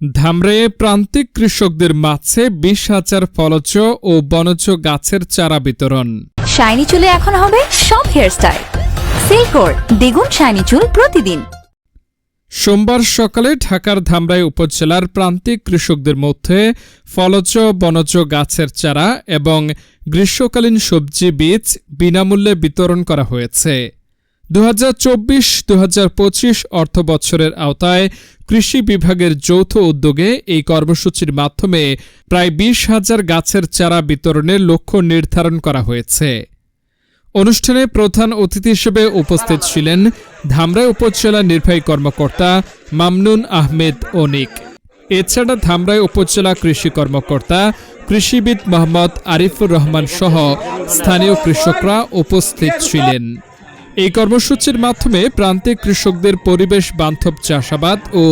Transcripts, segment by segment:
ধামরাইয়ে প্রান্তিক কৃষকদের মাঝে বিশ হাজার ফলজ ও বনজ গাছের চারা বিতরণ। শাইনি চুলে এখন হবে সব হেয়ারস্টাইল সিল্কোর দ্বিগুণ শাইনি চুল প্রতিদিন। সোমবার সকালে ঢাকার ধামরাই উপজেলার প্রান্তিক কৃষকদের মধ্যে ফলজ বনজ গাছের চারা এবং গ্রীষ্মকালীন সবজি বীজ বিনামূল্যে বিতরণ করা হয়েছে। দু হাজার চব্বিশ দু হাজার পঁচিশ অর্থ বছরের আওতায় কৃষি বিভাগের যৌথ উদ্যোগে এই কর্মসূচির মাধ্যমে প্রায় বিশ হাজার গাছের চারা বিতরণের লক্ষ্য নির্ধারণ করা হয়েছে। অনুষ্ঠানে প্রধান অতিথি হিসেবে উপস্থিত ছিলেন ধামরাই উপজেলা নির্বাহী কর্মকর্তা মামনুন আহমেদ অনিক। এছাড়া ধামরাই উপজেলা কৃষি কর্মকর্তা কৃষিবিদ মোহাম্মদ আরিফুর রহমান সহ স্থানীয় কৃষকরা উপস্থিত ছিলেন। এই কর্মসূচির মাধ্যমে প্রান্তিক কৃষকদের পরিবেশ বান্ধব চাষাবাদ ও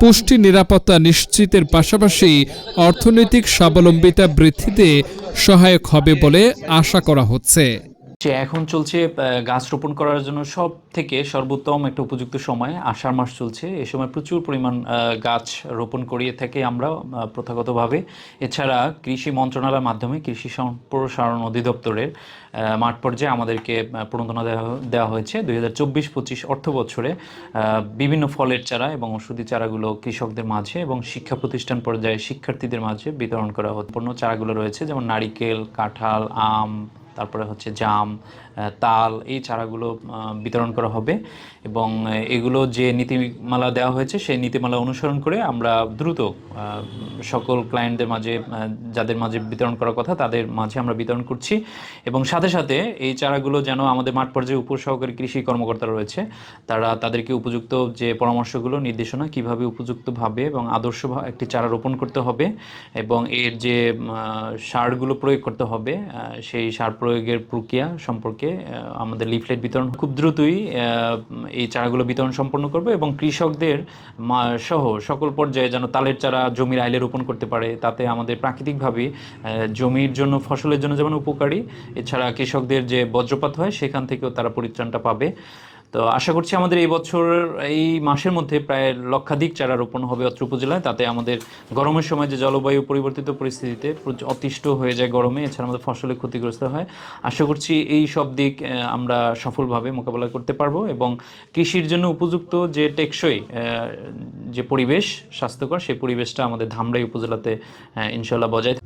পুষ্টি নিরাপত্তা নিশ্চিতের পাশাপাশি অর্থনৈতিক স্বাবলম্বিতা বৃদ্ধিতে সহায়ক হবে বলে আশা করা হচ্ছে। যে এখন চলছে গাছ রোপণ করার জন্য সব থেকে সর্বোত্তম একটা উপযুক্ত সময় আষাঢ় মাস চলছে। এ সময় প্রচুর পরিমাণ গাছ রোপণ করিয়ে থাকে আমরা প্রথাগতভাবে। এছাড়া কৃষি মন্ত্রণালয়ের মাধ্যমে কৃষি সম্প্রসারণ অধিদপ্তরের মাঠ পর্যায়ে আমাদেরকে প্রণোদনা দেওয়া দেওয়া হয়েছে। দুই হাজার চব্বিশ পঁচিশ অর্থ বছরে বিভিন্ন ফলের চারা এবং ওষুধি চারাগুলো কৃষকদের মাঝে এবং শিক্ষা প্রতিষ্ঠান পর্যায়ে শিক্ষার্থীদের মাঝে বিতরণ করা হতো। পূর্ণ চারাগুলো রয়েছে, যেমন নারিকেল, কাঁঠাল, আম তারপরে হচ্ছে জাম তাল এই চারাগুলো বিতরণ করা হবে এবং এগুলো যে নীতিমালা দেওয়া হয়েছে সেই নীতিমালা অনুসরণ করে আমরা দ্রুত সকল ক্লায়েন্টদের মাঝে যাদের মাঝে বিতরণ করার কথা তাদের মাঝে আমরা বিতরণ করছি এবং সাথে সাথে এই চারাগুলো যেন আমাদের মাঠ পর্যায়ে উপসহকারী কৃষি কর্মকর্তারা রয়েছে, তারা তাদেরকে উপযুক্ত যে পরামর্শগুলো, নির্দেশনা কীভাবে উপযুক্তভাবে এবং আদর্শ একটি চারা রোপণ করতে হবে এবং এর যে সারগুলো প্রয়োগ করতে হবে সেই সার প্রয়োগের প্রক্রিয়া সম্পর্কে আমাদের লিফলেট বিতরণ খুব দ্রুতই এই চারাগুলো বিতরণ সম্পন্ন করবে এবং কৃষকদের সহ সকল পর্যায়ে যেন তালের চারা জমির আইলে রোপণ করতে পারে, তাতে আমাদের প্রাকৃতিকভাবে জমির জন্য, ফসলের জন্য যেমন উপকারী, এছাড়া কৃষকদের যে বজ্রপাত হয় সেখান থেকেও তারা পরিত্রাণটা পাবে। তো আশা করছি আমাদের এই বছর, এই মাসের মধ্যে প্রায় লক্ষাধিক চারা রোপণ হবে অত্র উপজেলায় তাতে আমাদের গরমের সময় যে জলবায়ু পরিবর্তিত পরিস্থিতিতে অতিষ্ঠ হয়ে যায় গরমে, এছাড়া আমাদের ফসলে ক্ষতিগ্রস্ত হয় আশা করছি এই সব দিক আমরা সফলভাবে মোকাবেলা করতে পারব এবং কৃষির জন্য উপযুক্ত যে টেকসই যে পরিবেশ, স্বাস্থ্যকর, সেই পরিবেশটা আমাদের ধামরাই উপজেলাতে ইনশাল্লাহ বজায়।